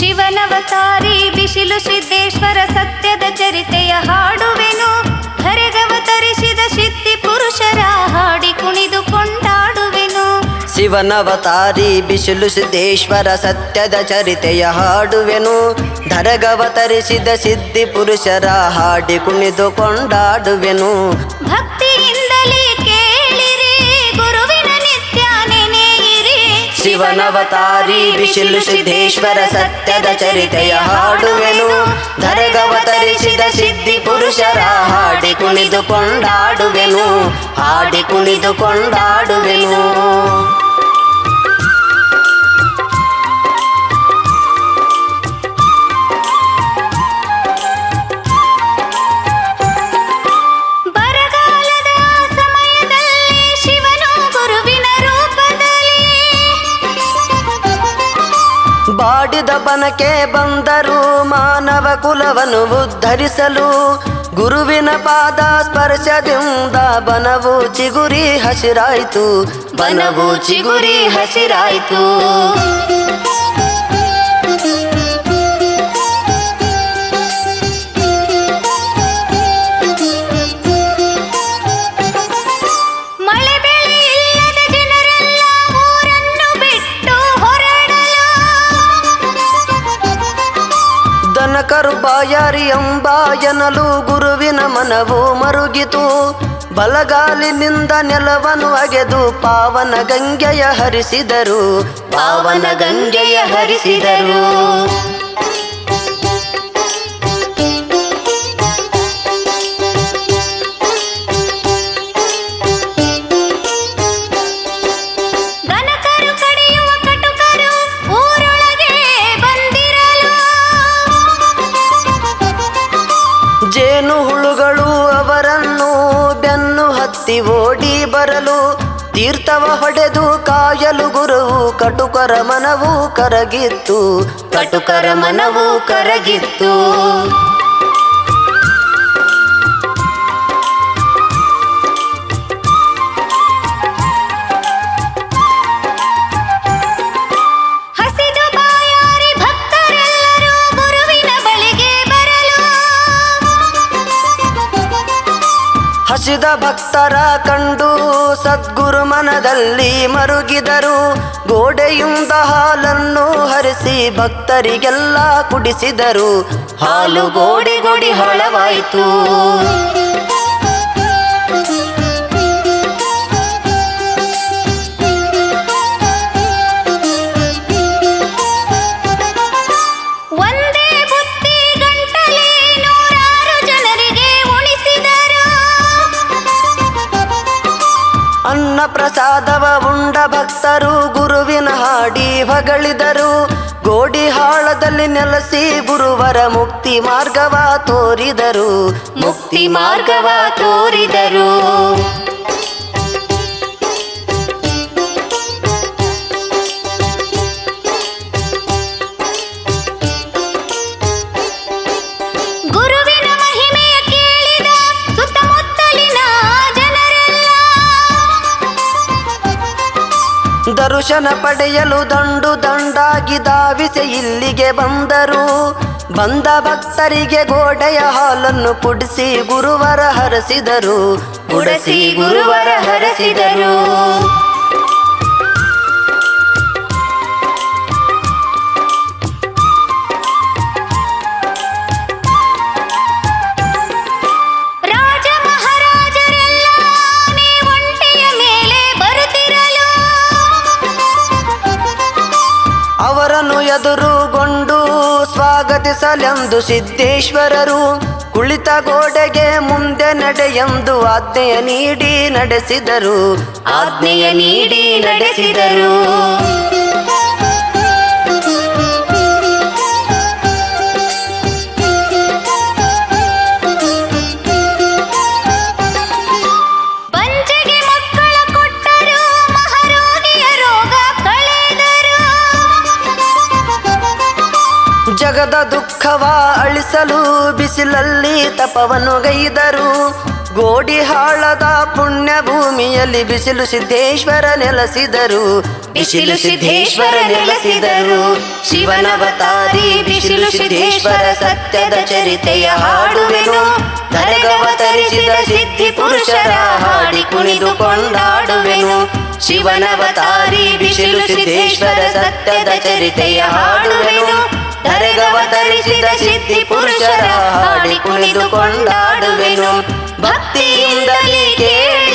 ಶಿವನವತಾರಿ ಬಿಸಿಲು ಸಿದ್ದೇಶ್ವರ ಸತ್ಯದ ಚರಿತೆಯ ಹಾಡುವೆನು. ಧರಗವತರಿಸಿದ ಸಿದ್ಧಿ ಪುರುಷರ ಹಾಡಿ ಕುಣಿದು ಕೊಂಡಾಡುವೆನು. ಶಿವನವತಾರಿ ಬಿಸಿಲು ಸಿದ್ದೇಶ್ವರ ಸತ್ಯದ ಚರಿತೆಯ ಹಾಡುವೆನು. ಧರಗವತರಿಸಿದ ಸಿದ್ಧಿ ಪುರುಷರ ಹಾಡಿ ಕುಣಿದು ಕೊಂಡಾಡುವೆನು. ಭಕ್ತಿಯಿಂದಲೇ ಶಿವನವತಾರಿ ಬಿಸಿಲು ಸಿದ್ದೇಶ್ವರ ಸತ್ಯದ ಚರಿತೆಯ ಹಾಡುವೆನು. ಧರಗವತರಿಸಿದ ಸಿದ್ಧಿ ಪುರುಷರ ಹಾಡಿ ಕುಣಿದು ಕೊಂಡಾಡುವೆನು. ಹಾಡಿ ಕುಣಿದು ಕೊಂಡಾಡುವೆನು. ಬಾಡಿದ ಬನಕೆ ಬಂದರು ಮಾನವ ಕುಲವನ್ನು ಉದ್ಧರಿಸಲು. ಗುರುವಿನ ಪಾದ ಸ್ಪರ್ಶದಿಂದ ಬನವು ಚಿಗುರಿ ಹಸಿರಾಯಿತು. ಬನವು ಚಿಗುರಿ ಹಸಿರಾಯಿತು. ದನಕರು ಎಂಬಾಯನಲು ಗುರುವಿನ ಮನವು ಮರುಗಿತು. ಬಲಗಾಲಿನಿಂದ ನೆಲವನ್ನು ಅಗೆದು ಪಾವನ ಗಂಗೆಯ ಹರಿಸಿದರು. ಪಾವನ ಗಂಗೆಯ ಹರಿಸಿದರು. ಓಡಿ ಬರಲು ತೀರ್ಥವ ಹೊಡೆದು ಕಾಯಲು ಗುರುವು ಕಟುಕರ ಮನವು ಕರಗಿತ್ತು ಕಟುಕರ ಮನವು ಕರಗಿತ್ತು. ಹಸಿದ ಭಕ್ತರ ಕಂಡು ಸದ್ಗುರು ಮನದಲ್ಲಿ ಮರುಗಿದರು. ಗೋಡೆಯಿಂದ ಹಾಲನ್ನು ಹರಿಸಿ ಭಕ್ತರಿಗೆಲ್ಲ ಕುಡಿಸಿದರು. ಹಾಲು ಗೋಡಿ ಗೋಡಿ ಹೊಳವಾಯಿತು. ಪ್ರಸಾದವ ಉಂಡ ಭಕ್ತರು ಗುರುವಿನ ಹಾಡಿ ಹೊಗಳಿದರು. ಗೋಡಿ ಹಾಳದಲ್ಲಿ ನೆಲೆಸಿ ಗುರುವರ ಮುಕ್ತಿ ಮಾರ್ಗವ ತೋರಿದರು. ಮುಕ್ತಿ ಮಾರ್ಗವ ತೋರಿದರು. ದರ್ಶನ ಪಡೆಯಲು ದಂಡು ದಂಡಾಗಿ ದಾವಿಸಿ ಇಲ್ಲಿಗೆ ಬಂದರು. ಬಂದ ಭಕ್ತರಿಗೆ ಗೋಡೆಯ ಹಾಲನ್ನು ಕುಡಿಸಿ ಗುರುವರ ಹರಸಿದರು. ಕುಡಿಸಿ ಗುರುವರ ಹರಸಿದರು. ಅವರನ್ನು ಎದುರುಗೊಂಡು ಸ್ವಾಗತಿಸಲೆಂದು ಸಿದ್ದೇಶ್ವರರು, ಕುಳಿತ ಗೋಡೆಗೆ ಮುಂದೆ ನಡೆ ಎಂದು ಆಜ್ಞೆಯ ನೀಡಿ ನಡೆಸಿದರು. ಆಜ್ಞೆಯ ನೀಡಿ ನಡೆಸಿದರು. ಜಗದ ದುಃಖವ ಅಳಿಸಲು ಬಿಸಿಲಲ್ಲಿ ತಪವನ್ನು ಗೈದರು. ಗೋಡಿ ಹಾಳದ ಪುಣ್ಯ ಭೂಮಿಯಲ್ಲಿ ಬಿಸಿಲು ಸಿದ್ದೇಶ್ವರ ನೆಲೆಸಿದರು. ಬಿಸಿಲು ಸಿದ್ದೇಶ್ವರ ನೆಲೆಸಿದರು. ಶಿವನವತಾರಿ ಬಿಸಿಲು ಸಿದ್ದೇಶ್ವರ ಸತ್ಯದ ಚರಿತೆಯ ಹಾಡುವೆನು. ಧರೆಗವತರಿಸಿದ ಸಿದ್ಧಿ ಪುರುಷರ ಹಾಡಿ ಕುಣಿದು ಕೊಂಡಾಡುವೆನು. ಶಿವನವತಾರಿ ಬಿಸಿಲು ಸಿದ್ದೇಶ್ವರ ಸತ್ಯದ ಚರಿತೆಯ ಹಾಡುವೆನು. ಧರೆಗವತರಿಸಿದ ಸಿದ್ಧಿ ಪುರುಷರ ಹಾಡಿ ಕುಣಿದು ಕೊಂಡಾಡುವೆನು. ಭಕ್ತಿಯಿಂದಲೇ ಕೇಳಿ